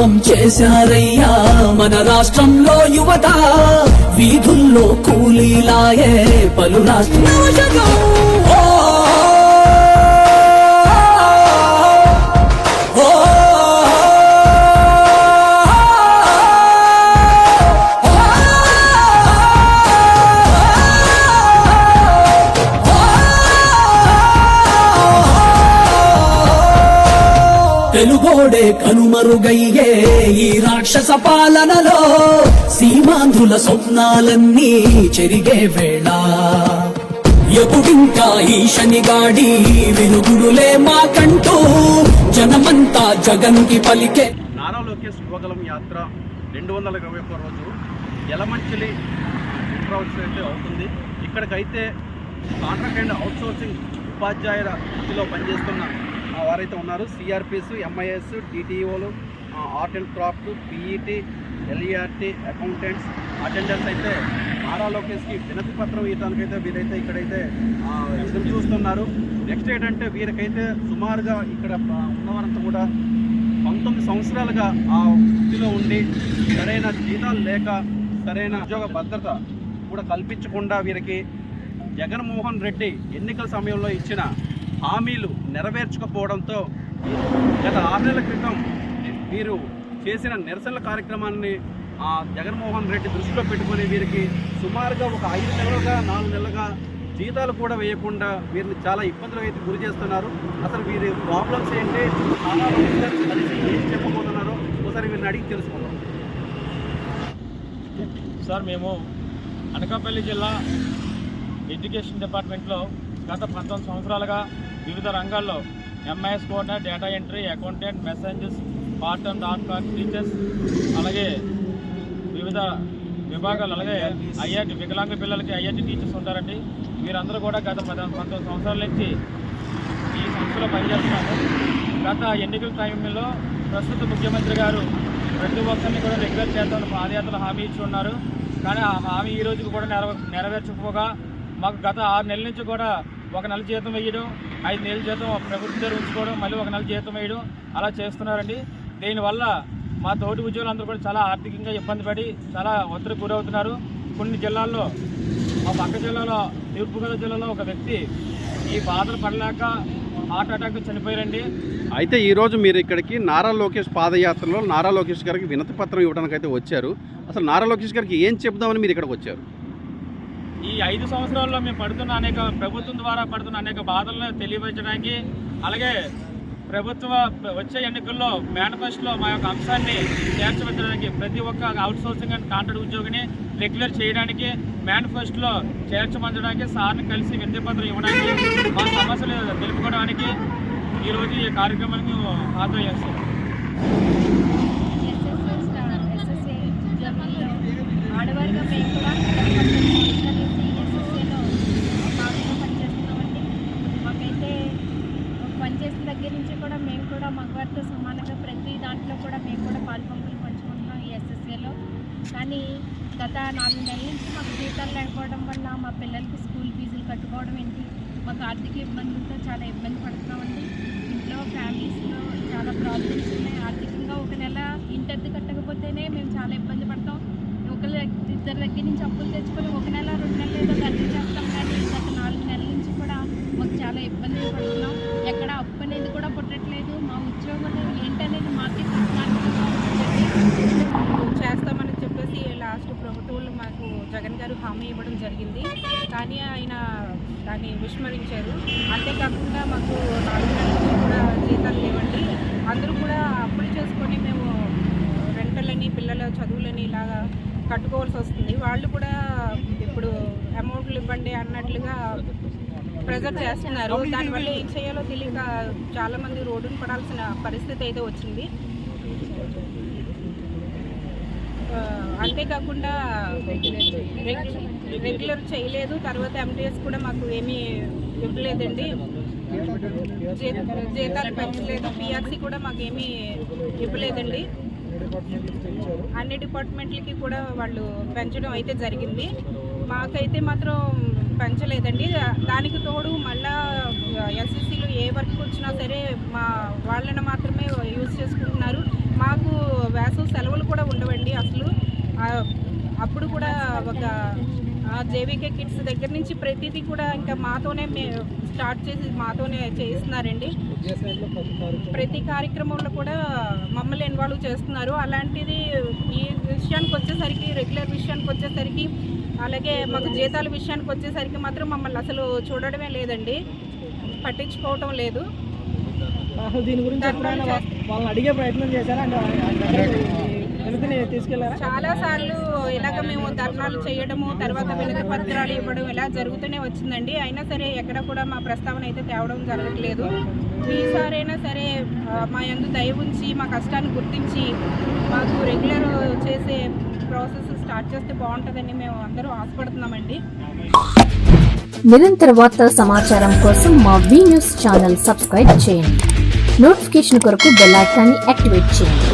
పాపం చేశారయ్యా. మన రాష్ట్రంలో యువత వీధుల్లో కూలీలాయే పలు రాష్ట్రం వెలుగోడే కనుమరుగయ్యే ఈ రాక్షస పాలనలో సీమాంధ్రుల స్వప్నాలన్నీ చెరిగే వేళ. ఎప్పుడింకా ఈ శనిగాడి వినుగుడులే మాకంటూ జనమంతా జగన్కి పలికే నారా లోకేష్ యువగలం యాత్ర రెండు వందల ఇరవై ఒక్క రోజు ఎలమంచిలి ఇంట్రౌట్స్ అయితే అవుతుంది. ఇక్కడికైతే కాంట్రాక్ట్ అండ్ అవుట్సోర్సింగ్ ఉపాధ్యాయుల వృత్తిలో పనిచేస్తున్న వారైతే ఉన్నారు. CRPs MIS డిటిఓలు art and craft PET LERT accountants attenders అయితే నారా లోకేష్కి వినతి పత్రం ఇవ్వడానికైతే వీరైతే ఇక్కడైతే ఎదురు చూస్తున్నారు. నెక్స్ట్ ఏంటంటే వీరికైతే సుమారుగా ఇక్కడ ఉన్నవారంతా కూడా పంతొమ్మిది సంవత్సరాలుగా ఆ వృత్తిలో ఉండి సరైన జీతాలు లేక సరైన ఉద్యోగ భద్రత కూడా కల్పించకుండా వీరికి జగన్మోహన్ రెడ్డి ఎన్నికల సమయంలో ఇచ్చిన హామీలు నెరవేర్చకపోవడంతో గత ఆరు నెలల క్రితం వీరు చేసిన నిరసనల కార్యక్రమాన్ని ఆ జగన్మోహన్ రెడ్డి దృష్టిలో పెట్టుకుని వీరికి సుమారుగా ఒక ఐదు నెలలుగా నాలుగు నెలలుగా జీతాలు కూడా వేయకుండా వీరిని చాలా ఇబ్బందులు అయితే గురి చేస్తున్నారు. అసలు వీరి ప్రాబ్లమ్స్ ఏంటి? చాలా కలిసి ఏం చెప్పబోతున్నారో ఒకసారి వీరిని అడిగి తెలుసుకుందాం. సార్ మేము అనకాపల్లి జిల్లా ఎడ్యుకేషన్ డిపార్ట్మెంట్లో గత పంతొమ్మిది సంవత్సరాలుగా వివిధ రంగాల్లో MIS coordinate data entry accountant messengers part and dot card teachers అలాగే వివిధ విభాగాలు అలాగే ఐఐటి వికలాంగ పిల్లలకి ఐఐటి టీచర్స్ ఉంటారండి. వీరందరూ కూడా గత పద పంతొమ్మిది సంవత్సరాల నుంచి ఈ సంస్థలో పనిచేస్తున్నారు. గత ఎన్నికల టైంలో ప్రస్తుత ముఖ్యమంత్రి గారు ప్రతి ఒక్కరిని కూడా రెగ్యులర్ చేద్దామని పాదయాత్రలు హామీ ఇచ్చి ఉన్నారు. కానీ ఆ హామీ ఈ రోజుకి కూడా నెరవే నెరవేర్చకపోగా మాకు గత ఆరు నెలల నుంచి కూడా ఒక నెల జీతం వేయడం ఐదు నెలల జీతం ప్రభుత్వం దగ్గర ఉంచుకోవడం మళ్ళీ ఒక నెల జీతం వేయడం అలా చేస్తున్నారండి. దీనివల్ల మా తోటి ఉద్యోగులందరూ కూడా చాలా ఆర్థికంగా ఇబ్బంది పడి చాలా ఒత్తిడి గురవుతున్నారు. కొన్ని జిల్లాల్లో మా పక్క జిల్లాలో తూర్పుగోదావరి జిల్లాలో ఒక వ్యక్తి ఈ బాధలు పడలేక హార్ట్ అటాక్ చనిపోయారండి. అయితే ఈరోజు మీరు ఇక్కడికి నారా లోకేష్ పాదయాత్రలో నారా లోకేష్ గారికి వినతి పత్రం ఇవ్వడానికి అయితే వచ్చారు. అసలు నారా లోకేష్ గారికి ఏం చెప్దామని మీరు ఇక్కడికి వచ్చారు? ఈ ఐదు సంవత్సరాల్లో మేము పడుతున్న అనేక ప్రభుత్వం ద్వారా పడుతున్న అనేక బాధలను తెలియపరచడానికి అలాగే ప్రభుత్వ వచ్చే ఎన్నికల్లో మేనిఫెస్టోలో మా యొక్క అంశాన్ని చేర్చబెట్టడానికి ప్రతి ఒక్క అవుట్సోర్సింగ్ అండ్ కాంట్రాక్ట్ ఉద్యోగిని రెగ్యులర్ చేయడానికి మేనిఫెస్టోలో చేర్చమంచడానికి సార్ని కలిసి వినతి ఇవ్వడానికి మా సమస్యలు తెలుపుకోవడానికి ఈరోజు ఈ కార్యక్రమానికి మేము హాజరు చేస్తాం ఆడవారిగా మేము కూడా ఎస్ఎస్ఏలో భాగంగా పనిచేస్తున్నామండి మాకైతే పనిచేసిన దగ్గర నుంచి కూడా మేము కూడా మగవారితో సమానంగా ప్రతి దాంట్లో కూడా మేము కూడా పాల్పంపులు పంచుకుంటున్నాం ఈ ఎస్ఎస్ఏలో కానీ గత నాలుగు నెలల నుంచి మాకు జీతాలు లేకపోవడం వల్ల మా పిల్లలకి స్కూల్ ఫీజులు కట్టుకోవడం ఏంటి? మాకు ఆర్థిక ఇబ్బందులతో చాలా ఇబ్బంది పడుతున్నామండి. ఇంట్లో ఫ్యామిలీస్లో చాలా ప్రాబ్లమ్స్ ఉన్నాయి. ఆర్థికంగా ఒక నెల ఇంటి కట్టకపోతేనే మేము చాలా ఇబ్బంది పడతాం. ఒకరి ఇద్దరి దగ్గర నుంచి అప్పులు తెచ్చుకొని ఒక నెల రెండు నెలలు ఏదో ఖర్చు చేస్తాం కానీ గత నాలుగు నెలల నుంచి కూడా మాకు చాలా ఇబ్బంది పడుతున్నాం. జగన్ గారు హామీ ఇవ్వడం జరిగింది. కానీ ఆయన దాన్ని విస్మరించారు. అంతేకాకుండా మాకు నాలుగు నెలల కూడా జీతాలు లేవండి. అందరూ కూడా అప్పులు చేసుకొని మేము రెంటలని పిల్లల చదువులని ఇలాగా కట్టుకోవాల్సి వస్తుంది. వాళ్ళు కూడా ఇప్పుడు అమౌంట్లు ఇవ్వండి అన్నట్లుగా ప్రెజర్ చేస్తున్నారు. దానివల్ల ఏం చేయాలో తెలియక చాలామంది రోడ్డును పడాల్సిన పరిస్థితి అయితే వచ్చింది. అంతేకాకుండా రెగ్యులర్ చేయలేదు. తర్వాత ఎంటీఎస్ కూడా మాకు ఏమీ ఇవ్వలేదండి. జీ- జీతాలు పెంచలేదు. పిఆర్సీ కూడా మాకు ఏమీ ఇవ్వలేదండి. అన్ని డిపార్ట్మెంట్లకి కూడా వాళ్ళు పెంచడం అయితే జరిగింది. మాకైతే మాత్రం పెంచలేదండి. దానికి తోడు మళ్ళా ఎస్ఎస్సీలో ఏ వర్క్ వచ్చినా సరే మా వాళ్ళని మాత్రమే యూజ్ చేసుకుంటున్నారు మాకు వేసవి సెలవులు కూడా ఉండవండి అసలు ఆ, అప్పుడు కూడా ఒక జేవీకే కిడ్స్ దగ్గర నుంచి ప్రతిదీ కూడా ఇంకా మాతోనే స్టార్ట్ చేసి మాతోనే చేస్తున్నారండి. ప్రతి కార్యక్రమంలో కూడా మమ్మల్ని ఇన్వాల్వ్ చేస్తున్నారు. అలాంటిది ఈ విషయానికి వచ్చేసరికి రెగ్యులర్ విషయానికి వచ్చేసరికి అలాగే మాకు జీతాల విషయానికి వచ్చేసరికి మాత్రం మమ్మల్ని అసలు చూడడమే లేదండి. పట్టించుకోవటం లేదు. దీని గురించి వాళ్ళని అడిగే ప్రయత్నం చేశారా? చాలా సార్లు ఇలాగ మేము ధర్నాలు చేయడము తర్వాత వినతి పత్రాలు ఇవ్వడం ఇలా జరుగుతూనే వచ్చిందండి. అయినా సరే ఎక్కడ కూడా మా ప్రస్తావన అయితే తేవడం జరగట్లేదు. ఈసారైనా సరే మా యందు దయ ఉంచి మా కష్టాన్ని గుర్తించి మాకు రెగ్యులర్ చేసే ప్రాసెస్ స్టార్ట్ చేస్తే బాగుంటుందని మేము అందరూ ఆశపడుతున్నామండి. నిరంతర వార్తా సమాచారం కోసం మా వి న్యూస్ ఛానల్ సబ్స్క్రైబ్ చేయండి. నోటిఫికేషన్ కొరకు బెల్ ఐకాన్ని యాక్టివేట్ చేయండి.